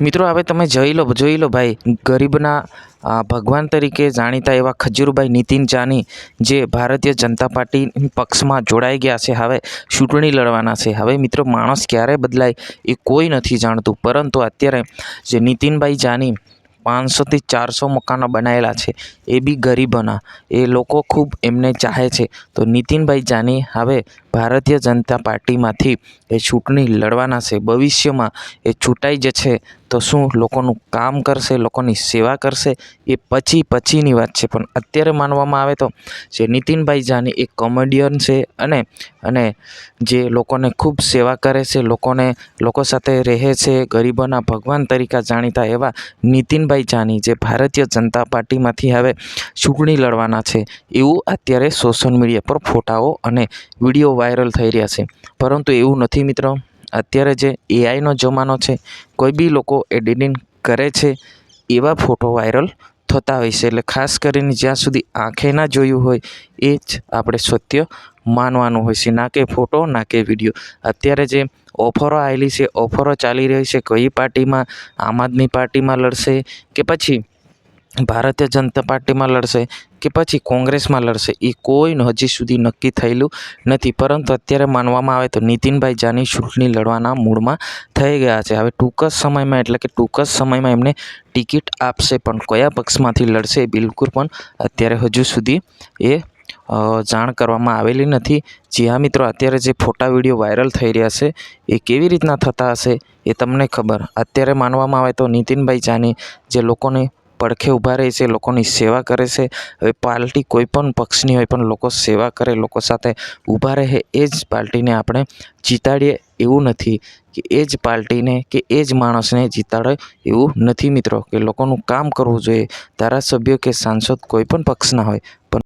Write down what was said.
મિત્રો, હવે તમે જોઈ લો જોઈ લો ભાઈ, ગરીબના ભગવાન તરીકે જાણીતા એવા ખજૂરભાઈ નીતિન જાની જે ભારતીય જનતા પાર્ટી પક્ષમાં જોડાઈ ગયા છે. હવે ચૂંટણી લડવાના છે. હવે મિત્રો, માણસ ક્યારે બદલાય એ કોઈ નથી જાણતું. પરંતુ અત્યારે જે નીતિનભાઈ જાની પાંચસોથી ચારસો મકાનો બનાવેલા છે, એ બી ગરીબોના. એ લોકો ખૂબ એમને ચાહે છે. તો નીતિનભાઈ જાની હવે ભારતીય જનતા પાર્ટીમાંથી એ ચૂંટણી લડવાના છે. ભવિષ્યમાં એ ચૂંટાઈ જશે તો શું લોકોનું કામ કરશે, લોકોની સેવા કરશે, એ પછી પછીની વાત છે. પણ અત્યારે માનવામાં આવે તો જે નીતિનભાઈ જાની એ કોમેડિયન છે અને અને જે લોકોને ખૂબ સેવા કરે છે, લોકોને, લોકો સાથે રહે છે, ગરીબોના ભગવાન તરીકે જાણીતા એવા નીતિનભાઈ જાની જે ભારતીય જનતા પાર્ટીમાંથી હવે ચૂંટણી લડવાના છે. એવું અત્યારે સોશિયલ મીડિયા પર ફોટાઓ અને વીડિયો વાયરલ થઈ રહ્યા છે. પરંતુ એવું નથી મિત્રો. અત્યારે જે એઆઈનો જમાનો છે, કોઈ બી લોકો એડિટિંગ કરે છે, એવા ફોટો વાયરલ થતા હોય છે. એટલે ખાસ કરીને જ્યાં સુધી આંખે ના જોયું હોય, એ જ આપણે સત્ય માનવાનું હોય છે. ના કે ફોટો, ના કે વીડિયો. અત્યારે જે ઓફરો આવેલી છે, ઓફરો ચાલી રહી છે, કઈ પાર્ટીમાં, આમ આદમી પાર્ટીમાં લડશે કે પછી ભારતીય જનતા પાર્ટીમાં લડશે કે પછી કોંગ્રેસમાં લડશે, એ કોઈનું હજી સુધી નક્કી થયેલું નથી. પરંતુ અત્યારે માનવામાં આવે તો નીતિનભાઈ જાની ચૂંટણી લડવાના મૂડમાં થઈ ગયા છે. હવે ટૂંક જ સમયમાં, એટલે કે ટૂંક જ સમયમાં એમને ટિકિટ આપશે, પણ કયા પક્ષમાંથી લડશે એ બિલકુલ પણ અત્યારે હજુ સુધી એ જાણ કરવામાં આવેલી નથી. જી હા મિત્રો, અત્યારે જે ફોટા વીડિયો વાયરલ થઈ રહ્યા છે, એ કેવી રીતના થતા હશે એ તમને ખબર. અત્યારે માનવામાં આવે તો નીતિનભાઈ જાની જે લોકોને પડખે ઊભા રહે છે, લોકોની સેવા કરે છે. હવે પાર્ટી કોઈ પણ પક્ષની હોય, પણ લોકો સેવા કરે, લોકો સાથે ઊભા રહે, એ જ પાર્ટીને આપણે જીતાડીએ એવું નથી કે એ જ પાર્ટીને કે એ જ માણસને જીતાડે એવું નથી મિત્રો. કે લોકોનું કામ કરવું જોઈએ, ધારાસભ્ય કે સાંસદ કોઈ પણ પક્ષના હોય, પણ